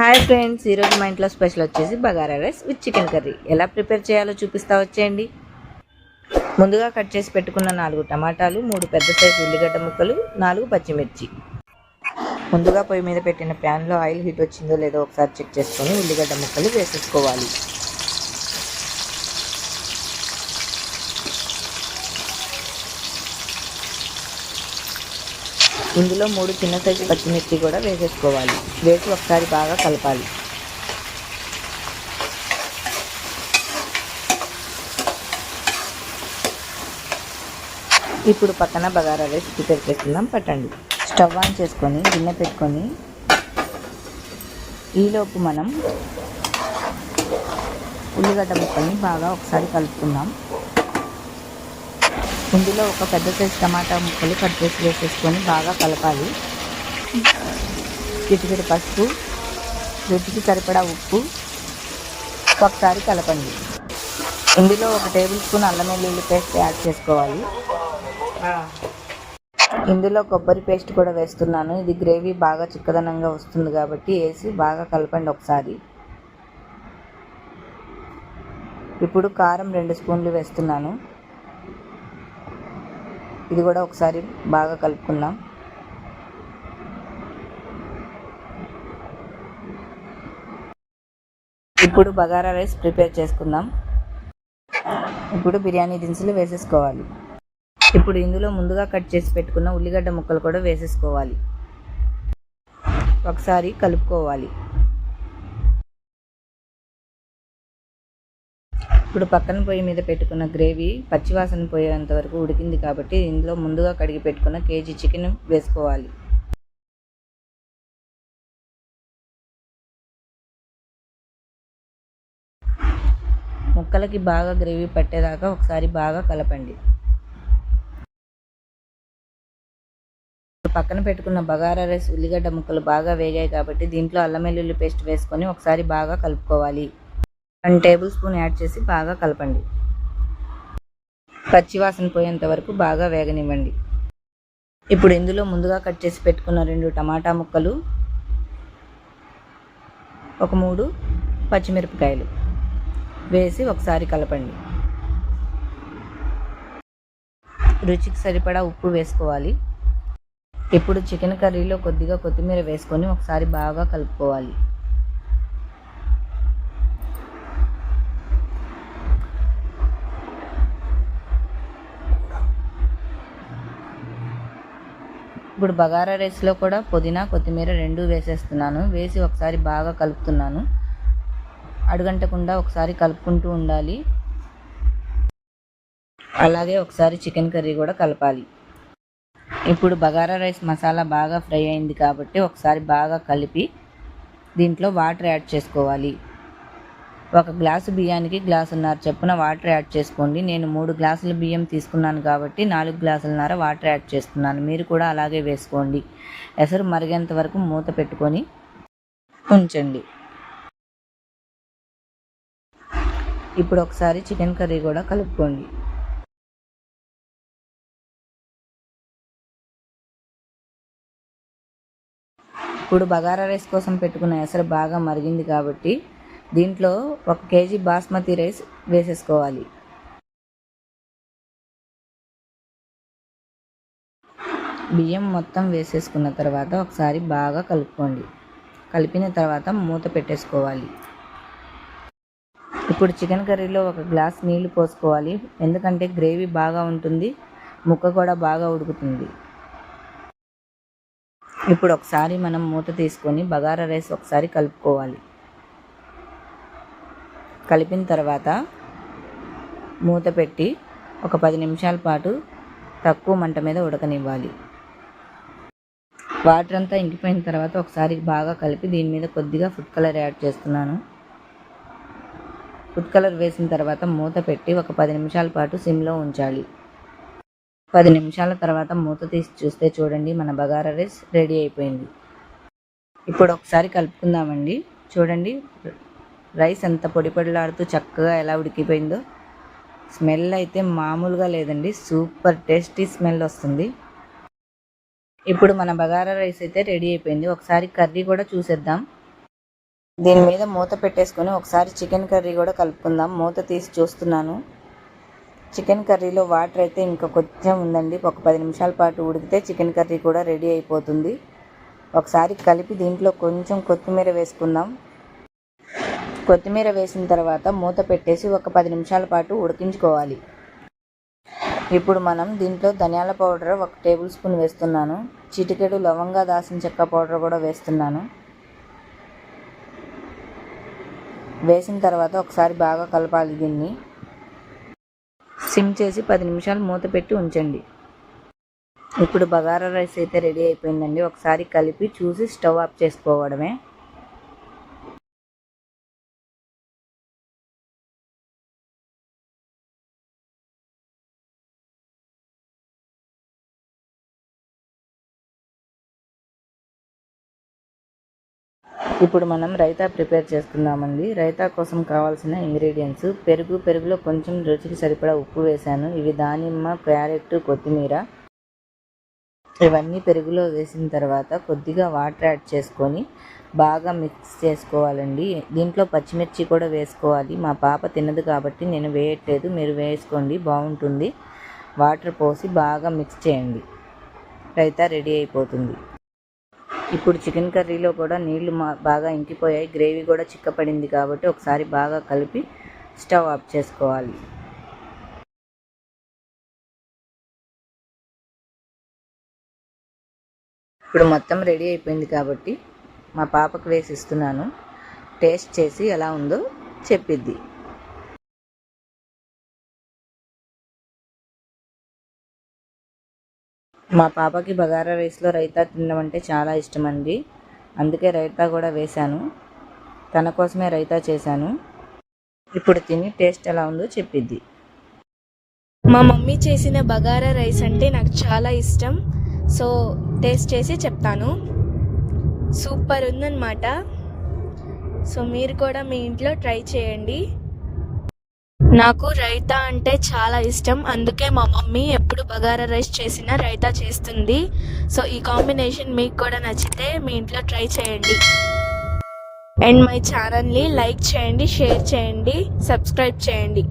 Hi friends ఈరోజు మా ఇంట్లో స్పెషల్ వచ్చేసి bagara rice with chicken curry. ఎలా ప్రిపేర్ చేయాలో చూపిస్తా వచ్చేయండి. ముందుగా కట్ చేసి పెట్టుకున్న నాలుగు టమాటాలు మూడు పెద్ద సైజు ఉల్లిగడ్డ ముక్కలు నాలుగు పచ్చిమిర్చి. ముందుగా పొయ్యి మీద పెట్టిన ప్యాన్లో ఆయిల్ హీట్ వచ్చిందో లేదో ఒకసారి చెక్ చేసుకొని ఉల్లిగడ్డ ముక్కలు వేసేసుకోవాలి. ఇందులో మూడు చిన్న సైజు పచ్చిమిర్చి కూడా వేసేసుకోవాలి. వేసి ఒకసారి బాగా కలపాలి. ఇప్పుడు పక్కన బగారా రైస్ ప్రిపేర్ చేసుకుందాం పట్టండి. స్టవ్ ఆన్ చేసుకొని గిన్నె పెట్టుకొని ఈలోపు మనం ఉల్లిగడ్డ ముక్కల్ని బాగా ఒకసారి కలుపుకుందాం. ఇందులో ఒక పెద్ద సైజు టమాటా ముక్కలు కట్ చేసి వేసేసుకొని బాగా కలపాలి. చిటికెడు పసుపు రుచికి సరిపడా ఉప్పు ఒకసారి కలపండి. ఇందులో ఒక టేబుల్ స్పూన్ అల్లం వెల్లుల్లి పేస్ట్ యాడ్ చేసుకోవాలి. ఇందులో కొబ్బరి పేస్ట్ కూడా వేస్తున్నాను. ఇది గ్రేవీ బాగా చిక్కదనంగా వస్తుంది కాబట్టి వేసి బాగా కలపండి ఒకసారి. ఇప్పుడు కారం రెండు స్పూన్లు వేస్తున్నాను. ఇది కూడా ఒకసారి బాగా కలుపుకుందాం. ఇప్పుడు బగారా రైస్ ప్రిపేర్ చేసుకుందాం. ఇప్పుడు బిర్యానీ దినుసులు వేసేసుకోవాలి. ఇప్పుడు ఇందులో ముందుగా కట్ చేసి పెట్టుకున్న ఉల్లిగడ్డ ముక్కలు కూడా వేసేసుకోవాలి. ఒకసారి కలుపుకోవాలి. ఇప్పుడు పక్కన పొయ్యి మీద పెట్టుకున్న గ్రేవీ పచ్చివాసన పోయేంత వరకు ఉడికింది కాబట్టి ఇందులో ముందుగా కడిగి పెట్టుకున్న కేజీ చికెన్ వేసుకోవాలి. ముక్కలకి బాగా గ్రేవీ పట్టేదాకా ఒకసారి బాగా కలపండి. పక్కన పెట్టుకున్న బగారా రైస్ ఉల్లిగడ్డ ముక్కలు బాగా వేగాయి కాబట్టి దీంట్లో అల్లం వెల్లుల్లి పేస్ట్ వేసుకొని ఒకసారి బాగా కలుపుకోవాలి. వన్ టేబుల్ స్పూన్ యాడ్ చేసి బాగా కలపండి. పచ్చివాసన పోయేంత వరకు బాగా వేగనివ్వండి. ఇప్పుడు ఇందులో ముందుగా కట్ చేసి పెట్టుకున్న రెండు టమాటా ముక్కలు ఒక మూడు పచ్చిమిరపకాయలు వేసి ఒకసారి కలపండి. రుచికి సరిపడా ఉప్పు వేసుకోవాలి. ఇప్పుడు చికెన్ కర్రీలో కొద్దిగా కొత్తిమీర వేసుకొని ఒకసారి బాగా కలుపుకోవాలి. ఇప్పుడు బగారా రైస్లో కూడా పుదీనా కొత్తిమీర రెండు వేసేస్తున్నాను. వేసి ఒకసారి బాగా కలుపుతున్నాను. అడుగంటకుండా ఒకసారి కలుపుకుంటూ ఉండాలి. అలాగే ఒకసారి చికెన్ కర్రీ కూడా కలపాలి. ఇప్పుడు బగారా రైస్ మసాలా బాగా ఫ్రై అయింది కాబట్టి ఒకసారి బాగా కలిపి దీంట్లో వాటర్ యాడ్ చేసుకోవాలి. ఒక గ్లాసు బియ్యానికి గ్లాసున్నర చొప్పున వాటర్ యాడ్ చేసుకోండి. నేను మూడు గ్లాసుల బియ్యం తీసుకున్నాను కాబట్టి నాలుగు గ్లాసులన్నర వాటర్ యాడ్ చేస్తున్నాను. మీరు కూడా అలాగే వేసుకోండి. ఎసరు మరిగేంత వరకు మూత పెట్టుకొని ఉంచండి. ఇప్పుడు ఒకసారి చికెన్ కర్రీ కూడా కలుపుకోండి. ఇప్పుడు బగారా రైస్ కోసం పెట్టుకున్న ఎసరు బాగా మరిగింది కాబట్టి దీంట్లో ఒక కేజీ బాస్మతి రైస్ వేసేసుకోవాలి. బియ్యం మొత్తం వేసేసుకున్న తర్వాత ఒకసారి బాగా కలుపుకోండి. కలిపిన తర్వాత మూత పెట్టేసుకోవాలి. ఇప్పుడు చికెన్ కర్రీలో ఒక గ్లాస్ నీళ్ళు పోసుకోవాలి. ఎందుకంటే గ్రేవీ బాగా ఉంటుంది ముక్క కూడా బాగా ఉడుకుతుంది. ఇప్పుడు ఒకసారి మనం మూత తీసుకొని బగారా రైస్ ఒకసారి కలుపుకోవాలి. కలిపిన తర్వాత మూత పెట్టి ఒక పది నిమిషాల పాటు తక్కువ మంట మీద ఉడకనివ్వాలి. వాటర్ అంతా ఇంకిపోయిన తర్వాత ఒకసారి బాగా కలిపి దీని మీద కొద్దిగా ఫుడ్ కలర్ యాడ్ చేస్తున్నాను. ఫుడ్ కలర్ వేసిన తర్వాత మూత పెట్టి ఒక పది నిమిషాల పాటు సిమ్లో ఉంచాలి. పది నిమిషాల తర్వాత మూత తీసి చూస్తే చూడండి మన బగారా రైస్ రెడీ అయిపోయింది. ఇప్పుడు ఒకసారి కలుపుకుందామండి. చూడండి రైస్ ఎంత పొడి పొడిలాడుతూ చక్కగా ఎలా ఉడికిపోయిందో. స్మెల్ అయితే మామూలుగా లేదండి. సూపర్ టేస్టీ స్మెల్ వస్తుంది. ఇప్పుడు మన బగారా రైస్ అయితే రెడీ అయిపోయింది. ఒకసారి కర్రీ కూడా చూసేద్దాం. దీని మీద మూత పెట్టేసుకొని ఒకసారి చికెన్ కర్రీ కూడా కలుపుకుందాం. మూత తీసి చూస్తున్నాను. చికెన్ కర్రీలో వాటర్ అయితే ఇంకా కొంచెం ఉందండి. ఒక పది నిమిషాల పాటు ఉడికితే చికెన్ కర్రీ కూడా రెడీ అయిపోతుంది. ఒకసారి కలిపి దీంట్లో కొంచెం కొత్తిమీర వేసుకుందాం. కొత్తిమీర వేసిన తర్వాత మూత పెట్టేసి ఒక పది నిమిషాల పాటు ఉడికించుకోవాలి. ఇప్పుడు మనం దీంట్లో ధనియాల పౌడర్ ఒక టేబుల్ స్పూన్ వేస్తున్నాను. చిటికెడు లవంగా దాసిన చెక్క పౌడర్ కూడా వేస్తున్నాను. వేసిన తర్వాత ఒకసారి బాగా కలపాలి దీన్ని. సిమ్ చేసి పది నిమిషాలు మూత పెట్టి ఉంచండి. ఇప్పుడు బగారా రైస్ అయితే రెడీ అయిపోయిందండి. ఒకసారి కలిపి చూసి స్టవ్ ఆఫ్ చేసుకోవడమే. ఇప్పుడు మనం రైతా ప్రిపేర్ చేసుకుందామండి. రైతా కోసం కావాల్సిన ఇంగ్రీడియంట్స్. పెరుగు పెరుగులో కొంచెం రుచికి సరిపడా ఉప్పు వేశాను. ఇవి దానిమ్మ క్యారెట్ కొత్తిమీర. ఇవన్నీ పెరుగులో వేసిన తర్వాత కొద్దిగా వాటర్ యాడ్ చేసుకొని బాగా మిక్స్ చేసుకోవాలండి. దీంట్లో పచ్చిమిర్చి కూడా వేసుకోవాలి. మా పాప తినదు కాబట్టి నేను వేయట్లేదు. మీరు వేసుకోండి బాగుంటుంది. వాటర్ పోసి బాగా మిక్స్ చేయండి. రైతా రెడీ అయిపోతుంది. ఇప్పుడు చికెన్ కర్రీలో కూడా నీళ్ళు బాగా ఇంకిపోయాయి. గ్రేవీ కూడా చిక్కపడింది కాబట్టి ఒకసారి బాగా కలిపి స్టవ్ ఆఫ్ చేసుకోవాలి. ఇప్పుడు మొత్తం రెడీ అయిపోయింది కాబట్టి మా పాపకు వేసి ఇస్తున్నాను. టేస్ట్ చేసి ఎలా ఉందో చెప్పిద్ది. మా పాపకి బగారా రైస్లో రైతా తినడం అంటే చాలా ఇష్టం అండి అందుకే రైతా కూడా వేశాను. తన కోసమే రైతా చేశాను. ఇప్పుడు తిని టేస్ట్ ఎలా ఉందో చెప్పిద్ది. మా మమ్మీ చేసిన బగారా రైస్ అంటే నాకు చాలా ఇష్టం. సో టేస్ట్ చేసి చెప్తాను. సూపర్ ఉందన్నమాట. సో మీరు కూడా మీ ఇంట్లో ట్రై చేయండి. నాకు రైతా అంటే చాలా ఇష్టం. అందుకే మా మమ్మీ ఎప్పుడు బగారా రైస్ చేసినా రైతా చేస్తుంది. సో ఈ కాంబినేషన్ మీకు కూడా నచ్చితే మీ ఇంట్లో ట్రై చేయండి. అండ్ మై ఛానల్ని లైక్ చేయండి షేర్ చేయండి సబ్స్క్రైబ్ చేయండి.